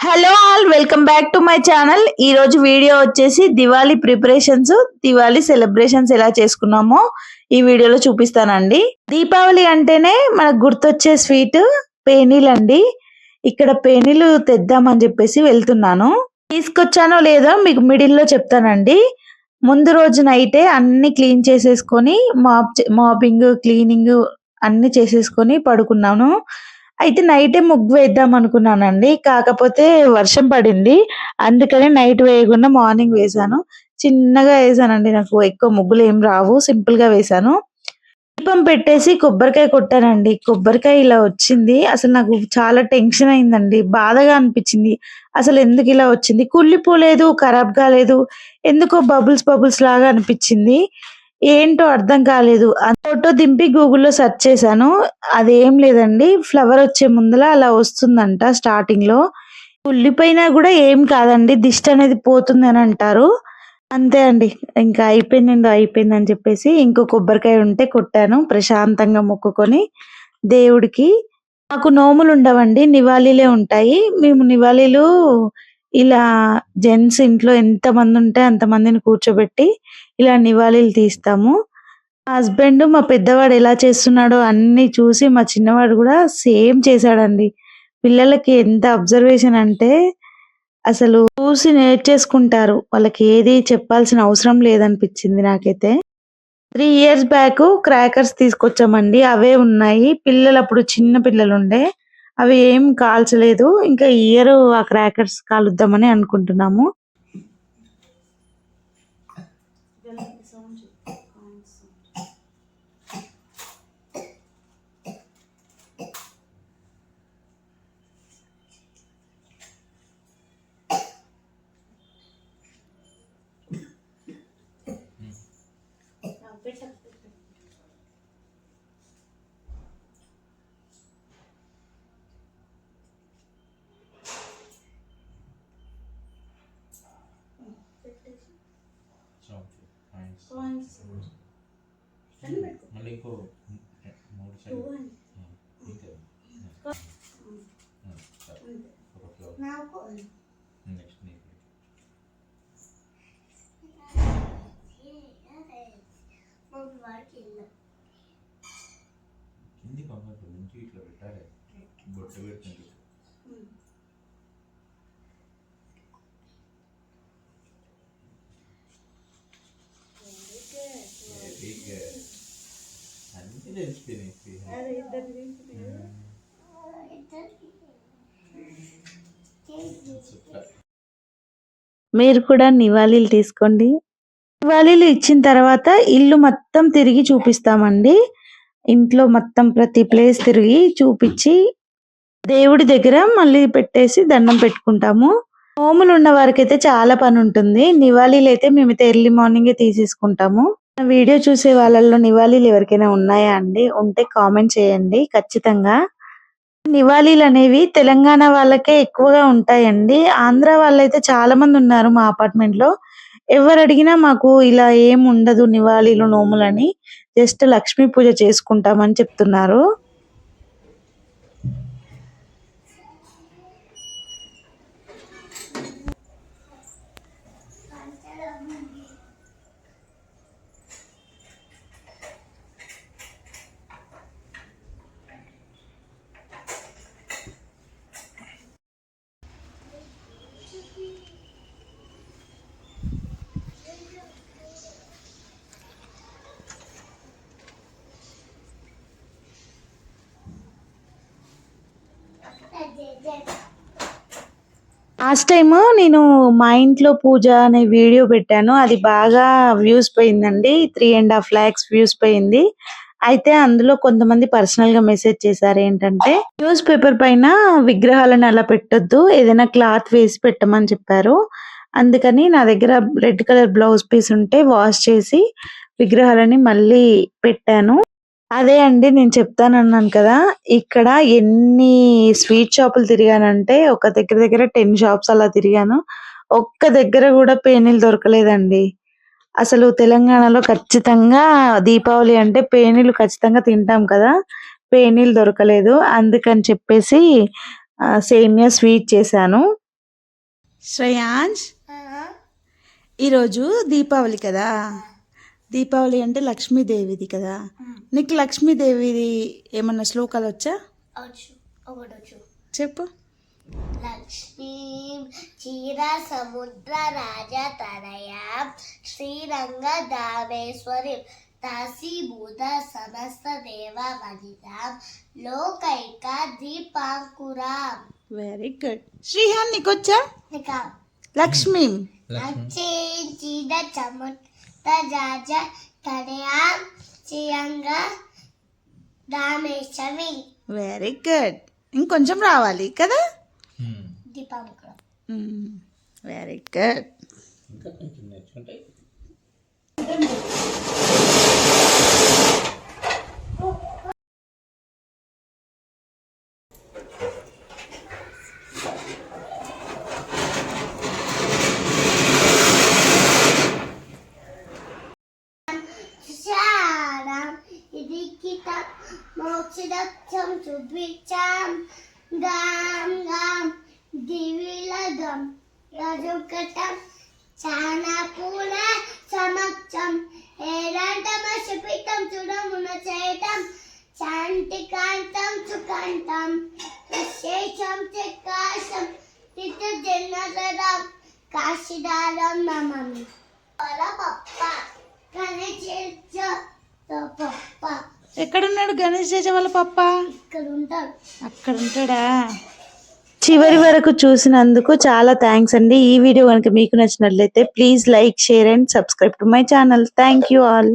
Hello all welcome back to my channel ఈ రోజు video వచ్చేసి దివాళీ ప్రిపరేషన్స్ దివాళీ సెలబ్రేషన్స్ ఎలా చేసుకున్నామో ఈ వీడియోలో చూపిస్తానండి. దీపావళి అంటేనే మనకు గుర్తొచ్చే స్వీట్ పేనీలు అండి ఇక్కడ పేనీలు తెద్దామని చెప్పేసి వెళ్తున్నాను. తీసుకొచ్చానో లేదో మీకు మిడిల్లో చెప్తానండి. ముందు రోజు నైటే అన్ని క్లీన్ చేసేసుకొని మాప్ మాపింగ్ క్లీనింగ్ అన్ని చేసేసుకొని పడుకున్నాను. అయితే నైటే ముగ్గు వేద్దాం అనుకున్నానండి. కాకపోతే వర్షం పడింది. అందుకని నైట్ వేయకుండా మార్నింగ్ వేసాను చిన్నగా వేసానండి నాకు. ఎక్కువ ముగ్గులు ఏం రావు. సింపుల్గా వేసాను దీపం పెట్టేసి కొబ్బరికాయ కొట్టానండి. కొబ్బరికాయ ఇలా వచ్చింది. అసలు నాకు చాలా టెన్షన్ అయిందండి. బాధగా అనిపించింది. అసలు ఎందుకు ఇలా వచ్చింది? కుళ్ళిపోలేదు ఖరాబ్ కాలేదు ఎందుకో బబుల్స్ బబుల్స్ లాగా అనిపించింది. ఏంటో అర్థం కాలేదు. ఫోటో దింపి గూగుల్లో సెర్చ్ చేశాను. అదేం లేదండి. ఫ్లవర్ వచ్చే ముందల అలా వస్తుందంట స్టార్టింగ్లో. ఉల్లిపోయినా కూడా ఏం కాదండి. దిష్టి అనేది పోతుంది అని అంటారు. అంతే అండి. ఇంకా అయిపోయింది అయిపోయింది అని చెప్పేసి ఇంకో కొబ్బరికాయ ఉంటే కొట్టాను. ప్రశాంతంగా మొక్కుకొని దేవుడికి. మాకు నోములు ఉండవండి. నివాళీలే ఉంటాయి. మేము నివాళీలు ఇలా జెంట్స్ ఇంట్లో ఎంత మంది ఉంటే అంత మందిని కూర్చోబెట్టి ఇలా నివాళీలు తీస్తాము. మా హస్బెండ్ మా పెద్దవాడు ఎలా చేస్తున్నాడో అన్ని చూసి మా చిన్నవాడు కూడా సేమ్ చేశాడండి. పిల్లలకి ఎంత అబ్జర్వేషన్ అంటే అసలు చూసి నేర్చేసుకుంటారు. వాళ్ళకి ఏది చెప్పాల్సిన అవసరం లేదనిపించింది నాకైతే. త్రీ ఇయర్స్ బ్యాక్ క్రాకర్స్ తీసుకొచ్చామండి. అవే ఉన్నాయి. పిల్లలు అప్పుడు చిన్న పిల్లలు ఉండే అవి ఏం కాల్చలేదు. ఇంకా ఇయర్ ఆ క్రాకర్స్ కాలుద్దామని అనుకుంటున్నాము. ఓకే థ్యాంక్స్ మళ్ళీ ఇంకో మూడు నెక్స్ట్ నీకు. కింది కమ్మకు నుంచి ఇట్లా పెట్టాలి. బొట్టు పెడుతుంది వెరీ గుడ్ తెలిసిపోయినాయి మీరు కూడా నివాళీలు తీసుకోండి. నివాళీలు ఇచ్చిన తర్వాత ఇల్లు మొత్తం తిరిగి చూపిస్తామండి. ఇంట్లో మొత్తం ప్రతి ప్లేస్ తిరిగి చూపించి దేవుడి దగ్గర మళ్ళీ పెట్టేసి దండం పెట్టుకుంటాము. హోములు ఉన్న వారికి అయితే చాలా పని ఉంటుంది. నివాళీలు అయితే మేమైతే ఎర్లీ మార్నింగే తీసేసుకుంటాము. వీడియో చూసే వాళ్ళల్లో నివాళీలు ఎవరికైనా ఉన్నాయా అండి? ఉంటే కామెంట్ చేయండి ఖచ్చితంగా. నివాళీలు అనేవి తెలంగాణ వాళ్ళకే ఎక్కువగా ఉంటాయండి. ఆంధ్ర వాళ్ళైతే చాలా మంది ఉన్నారు మా అపార్ట్మెంట్లో ఎవరు అడిగినా మాకు ఇలా ఏం ఉండదు నివాళీలు నోములని. జస్ట్ లక్ష్మీ పూజ చేసుకుంటామని చెప్తున్నారు. లాస్ట్ టైం నేను మా ఇంట్లో పూజ అనే వీడియో పెట్టాను. అది బాగా వ్యూస్ పోయిందండి. Three and half lakhs views పోయింది. అయితే అందులో కొంతమంది పర్సనల్గా మెసేజ్ చేశారు ఏంటంటే న్యూస్ పేపర్ పైన విగ్రహాలను అలా పెట్టొద్దు. ఏదైనా క్లాత్ వేసి పెట్టమని చెప్పారు. అందుకని నా దగ్గర రెడ్ కలర్ బ్లౌజ్ పీస్ ఉంటే వాష్ చేసి విగ్రహాలని మళ్ళీ పెట్టాను. అదే అండి నేను చెప్తానన్నాను కదా. ఇక్కడ ఎన్ని స్వీట్ షాపులు తిరిగానంటే ఒక దగ్గర దగ్గర టెన్ షాప్స్ అలా తిరిగాను. ఒక్క దగ్గర కూడా పేనీలు దొరకలేదండి. అసలు తెలంగాణలో ఖచ్చితంగా దీపావళి అంటే పేనీలు ఖచ్చితంగా తింటాం కదా. పేనీలు దొరకలేదు. అందుకని చెప్పేసి సేమియా స్వీట్ చేశాను. శ్రేయాంశ్ ఈరోజు దీపావళి కదా. దీపావళి అంటే లక్ష్మీదేవిది కదా. నీకు లక్ష్మీదేవిది ఏమన్నా శ్లోకాలు వచ్చా? చెప్పు. లక్ష్మీ క్షీర సముద్ర రాజ తనయా. శ్రీరంగ దామేశ్వరి దాసీభూత సమస్త దేవ వనిత లోకైక దీపాంకురా. వెరీ గుడ్ శ్రీహాన్ నీకు? వచ్చా ఇక లక్ష్మి. లక్షించిన సముద్ర రాజ తనయా శ్రీరంగ దామేశ్వరి వెరీ గుడ్ ఇంకొంచెం రావాలి కదా? దీపాంకురా వెరీ గుడ్ దివిలగం రజుకటం చానపూల సమక్షం ఏరంటమశపితం చూడమున చేయటం శాంతికాంతం సుకాంతం. విశేషం చికాశం తిథ జన్మదరం కాశీదారం పల పప్ప గణేశ పప్ప ఎక్కడున్నాడు గణేష్ చేసే వాళ్ళ పప్ప? ఇక్కడ ఉంటాడు అక్కడ ఉంటాడా చివరి వరకు చూసినందుకు చాలా థ్యాంక్స్ అండి. ఈ వీడియో కనుక మీకు నచ్చినట్లయితే please like share and subscribe to my channel thank you all